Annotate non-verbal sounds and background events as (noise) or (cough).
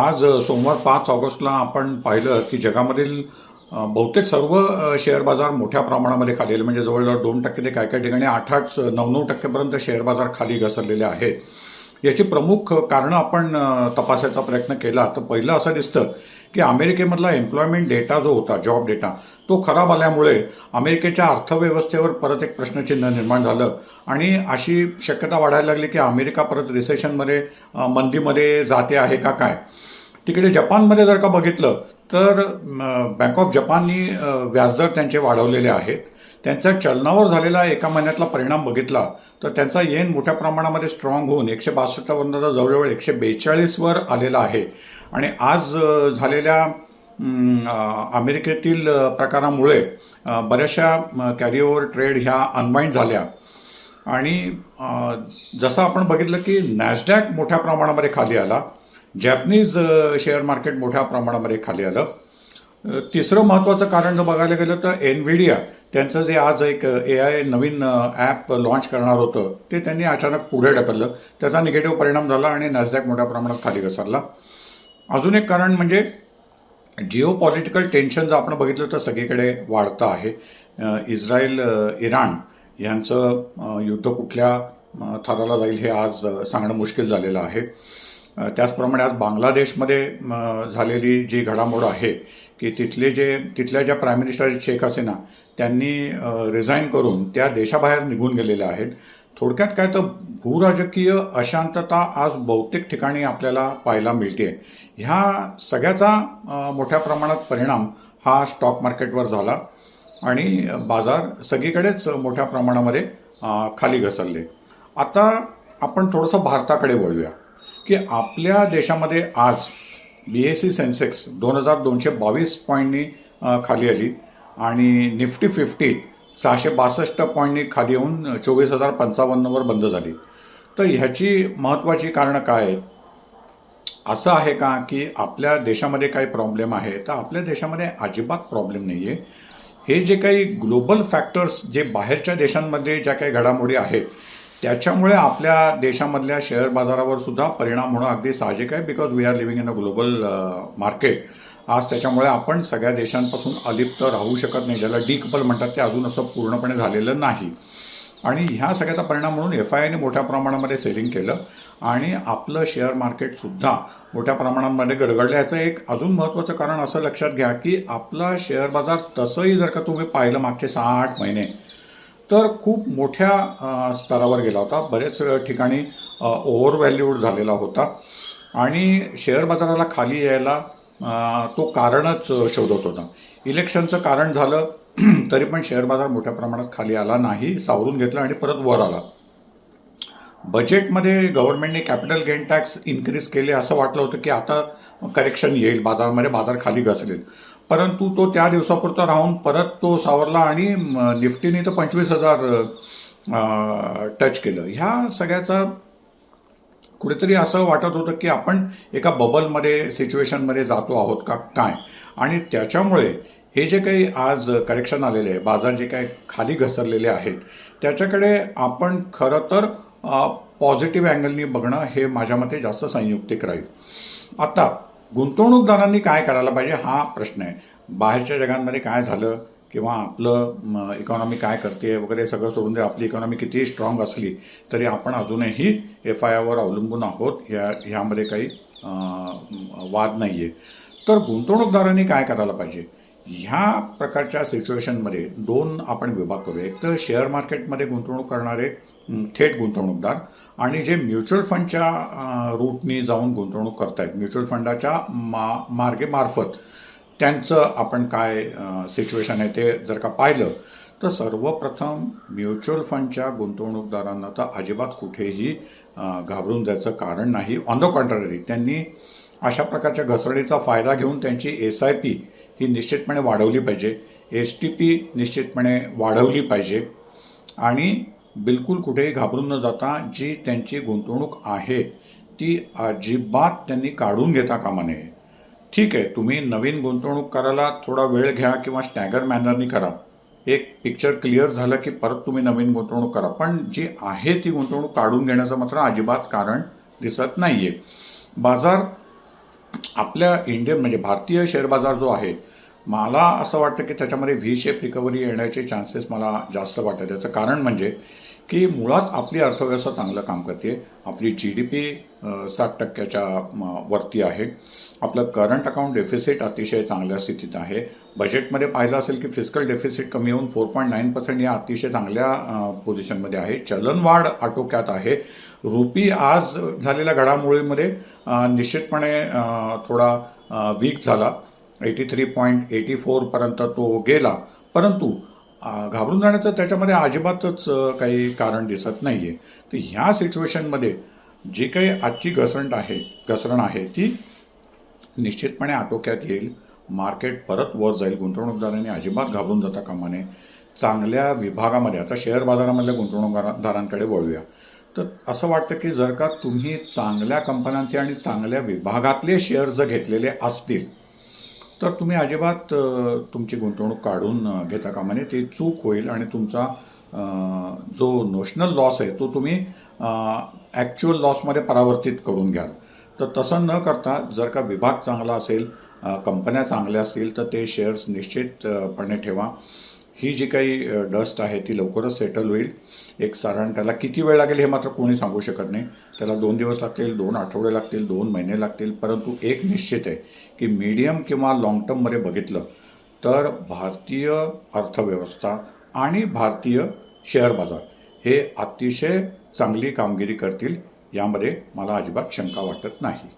आज सोमवार पाच ऑगस्टला आपण पाहिलं की जगामधील बहुतेक सर्व शेअर बाजार मोठ्या प्रमाणामध्ये खाली आले. म्हणजे जवळजवळ दोन टक्के ते काय काय ठिकाणी आठ आठ नऊ नऊ टक्केपर्यंत शेअर बाजार खाली घसरलेले आहेत. याची प्रमुख कारणं आपण तपासायचा प्रयत्न केला. तर पहिलं असं दिसतं की अमेरिकेमधला एम्प्लॉयमेंट डेटा जो होता जॉब डेटा तो खराब आल्यामुळे अमेरिकेच्या अर्थव्यवस्थेवर परत एक प्रश्नचिन्ह निर्माण झालं. आणि अशी शक्यता वाढायला लागली की अमेरिका परत रिसेशनमध्ये मंदीमध्ये जाते आहे का काय? तिकडे जपानमध्ये जर का बघितलं तर बँक ऑफ जपाननी व्याजदर त्यांचे वाढवलेले आहेत. त्यांच्या चलनावर झालेला एका महिन्यातला परिणाम बघितला तर त्यांचा येन मोठ्या प्रमाणामध्ये स्ट्रॉंग होऊन एकशे बासष्टवरून जवळजवळ एकशे बेचाळीसवर आलेला आहे. आणि आज झालेल्या अमेरिकेतील प्रकारामुळे बऱ्याचशा कॅरीओवर ट्रेड ह्या अनवाइंड झाल्या. आणि जसं आपण बघितलं की नॅसडॅक मोठ्या प्रमाणामध्ये खाली आला जॅपनीज शेअर मार्केट मोठ्या प्रमाणामध्ये खाली आलं. तिसरं महत्त्वाचं कारण जर बघायला गेलं तर एनव्हिडिया त्यांचं जे आज एक ए आय नवीन ॲप लॉन्च करणार होतं ते त्यांनी अचानक पुढे ढकललं. त्याचा निगेटिव्ह परिणाम झाला आणि नॅसडॅक मोठ्या प्रमाणात खाली घसरला. अजून एक कारण म्हणजे जिओ पॉलिटिकल टेन्शन जर आपण बघितलं तर सगळीकडे वाढतं आहे. इस्रायल इराण यांचं युद्ध कुठल्या थराला जाईल हे आज सांगणं मुश्किल झालेलं आहे. त्याचप्रमाणे आज बांगलादेशमध्ये झालेली जी घडामोड आहे की तिथले जे तिथल्या ज्या प्राईम मिनिस्टर शेख हसीना त्यांनी रिझाईन करून त्या देशाबाहेर निघून गेलेल्या आहेत. थोडक्यात काय तर भूराजकीय अशांतता आज बहुतेक ठिकाणी आपल्याला पाहायला मिळते ह्या सगळ्याचा मोठ्या प्रमाणात परिणाम हा स्टॉक मार्केटवर झाला आणि बाजार सगळीकडेच मोठ्या प्रमाणामध्ये खाली घसरले. आता आपण थोडंसं भारताकडे वळूया. की आपल्या देशामध्ये आज बी एस सी सेन्सेक्स दोन हजार दोनशे बावीस पॉईंटनी खाली आली आणि निफ्टी फिफ्टी सहाशे बासष्ट पॉईंटनी खाली येऊन चोवीस हजार पंचावन्नवर बंद झाली. तर ह्याची महत्त्वाची कारणं काय आहेत? असं आहे का की आपल्या देशामध्ये काही प्रॉब्लेम आहे? तर आपल्या देशामध्ये अजिबात प्रॉब्लेम नाही आहे हे जे काही ग्लोबल फॅक्टर्स जे बाहेरच्या देशांमध्ये ज्या काही घडामोडी आहेत त्याच्यामुळे आपल्या देशामधल्या शेअर बाजारावर सुद्धा परिणाम होणं अगदी साहजिक आहे because we are living in a global market आज त्याच्यामुळे आपण सगळ्या देशांपासून अलिप्त राहू शकत नाही ज्याला डीकपल म्हणतात ते अजून असं पूर्णपणे झालेलं नाही. आणि ह्या सगळ्याचा परिणाम म्हणून एफ आय आयने मोठ्या प्रमाणामध्ये सेलिंग केलं आणि आपलं शेअर मार्केटसुद्धा मोठ्या प्रमाणामध्ये गडगडलं. याचं एक अजून महत्त्वाचं कारण असं लक्षात घ्या की आपला शेअर बाजार तसंही जर का तुम्ही पाहिलं मागचे सहा आठ महिने तर खूप मोठ्या स्तरावर गेला होता. बरेच ठिकाणी ओव्हर व्हॅल्यूड झालेला होता. आणि शेअर बाजाराला खाली यायला तो कारणच शोधत होता. इलेक्शनचं कारण झालं (clears throat) तरी पण शेअर बाजार मोठ्या प्रमाणात खाली आला नाही सावरून घेतला आणि परत वर आला. बजेटमध्ये गव्हर्नमेंटने कॅपिटल गेन टॅक्स इन्क्रीज केले असं वाटलं होतं की आता करेक्शन येईल बाजारामध्ये बाजार खाली घसरेल. परंतु तो त्या दिवसापुरता राहून परत तो सावरला आणि निफ्टीने तर पंचवीस हजार टच केलं. ह्या सगळ्याचा कुठेतरी असं वाटत होतं की आपण एका बबलमध्ये सिच्युएशनमध्ये जातो आहोत का काय? आणि त्याच्यामुळे हे जे काही आज करेक्शन आलेले आहे बाजार जे काही खाली घसरलेले आहेत त्याच्याकडे आपण खरं तर पॉझिटिव्ह अँगलनी बघणं हे माझ्या मते जास्त संयुक्तिक राहील. आता गुंतवणूकदारांनी काय करायला पाहिजे हा प्रश्न आहे. बाहेरच्या जगांमध्ये काय झालं किंवा आपलं इकॉनॉमी काय करते वगैरे सगळं सोडून दे आपली इकॉनॉमी कितीही स्ट्रॉंग असली तरी आपण अजूनही एफ आय आयवर अवलंबून आहोत. ह्या ह्यामध्ये काही वाद नाही आहे तर गुंतवणूकदारांनी काय करायला पाहिजे? ह्या प्रकारच्या सिच्युएशनमध्ये दोन आपण विभाग करूया. एक तर शेअर मार्केटमध्ये गुंतवणूक करणारे थेट गुंतवणूकदार आणि जे म्युच्युअल फंडच्या अं, रूटनी जाऊन गुंतवणूक करतायत म्युच्युअल फंडाच्या मा मार्गेमार्फत त्यांचं आपण काय सिच्युएशन आहे ते जर का पाहिलं तर सर्वप्रथम म्युच्युअल फंडच्या गुंतवणूकदारांना तर अजिबात कुठेही घाबरून जायचं कारण नाही. ऑन द कॉन्ट्ररी त्यांनी अशा प्रकारच्या घसरणीचा फायदा घेऊन त्यांची एस आय पी ही निश्चितपणे वाढवली पाहिजे. एस टी पी निश्चितपणे वाढवली पाहिजे. आणि बिलकुल कुठेही घाबरून न जाता जी त्यांची गुंतवणूक आहे ती अजिबात त्यांनी काढून घेता कामा नये. ठीक आहे तुम्ही नवीन गुंतवणूक करायला थोडा वेळ घ्या किंवा स्टॅगर मॅनरनी करा. एक पिक्चर क्लिअर झालं की परत तुम्ही नवीन गुंतवणूक करा. पण जी आहे ती गुंतवणूक काढून घेण्याचं मात्र अजिबात कारण दिसत नाही आहे बाजार आपल्या इंडियन म्हणजे भारतीय शेअर बाजार जो आहे मला असं वाटतं की त्याच्यामध्ये व्ही शेप रिकव्हरी येण्याचे चान्सेस मला जास्त वाटतात. त्याचं कारण म्हणजे की मुळात आपली अर्थव्यवस्था चांगलं काम करते. आपली जी डी पी सात टक्क्याच्या वरती आहे. आपलं करंट अकाउंट डेफिसिट अतिशय चांगल्या स्थितीत आहे. बजेटमध्ये पाहिलं असेल की फिजिकल डेफिसिट कमी होऊन फोर पॉईंट नाईन पर्सेंट या अतिशय चांगल्या पोझिशनमध्ये आहे. चलनवाढ आटोक्यात आहे. रुपी आज झालेल्या घडामोडीमध्ये निश्चितपणे थोडा वीक झाला. एटी थ्री पॉईंट एटी फोरपर्यंत तो गेला. परंतु घाबरून जाण्याचं त्याच्यामध्ये अजिबातच काही कारण दिसत नाही आहे तर ह्या सिच्युएशनमध्ये जी काही आजची घसरण आहे घसरण आहे ती निश्चितपणे आटोक्यात येईल. मार्केट परत वर जाईल. गुंतवणूकदारांनी अजिबात घाबरून जाता कामा नये. चांगल्या विभागामध्ये आता शेअर बाजारामधल्या गुंतवणूकदारांकडे वळूया. तर असं वाटतं की जर का तुम्ही चांगल्या कंपन्यांचे आणि चांगल्या विभागातले शेअर्स जर घेतलेले असतील तर तुम्ही अजिबात तुमची गुंतवणूक काढून घेता कामा नये. ती चूक होईल आणि तुमचा जो नोशनल लॉस आहे तो तुम्ही ॲक्च्युअल लॉसमध्ये परावर्तित करून घ्याल. तर तसं न करता जर का विभाग चांगला असेल कंपन्या चांगल्या असतील तर ते शेअर्स निश्चितपणे ठेवा. ही जी काही डस्ट आहे ती लवकरच सेटल होईल. एक साधारण त्याला किती वेळ लागेल हे मात्र कोणी सांगू शकत नाही. त्याला दोन दिवस लागतील दोन आठवडे लागतील दोन महिने लागतील परंतु एक निश्चित आहे की मीडियम किंवा लाँग टर्ममध्ये बघितलं तर भारतीय अर्थव्यवस्था आणि भारतीय शेअर बाजार हे अतिशय चांगली कामगिरी करतील. यामध्ये मला अजिबात शंका वाटत नाही.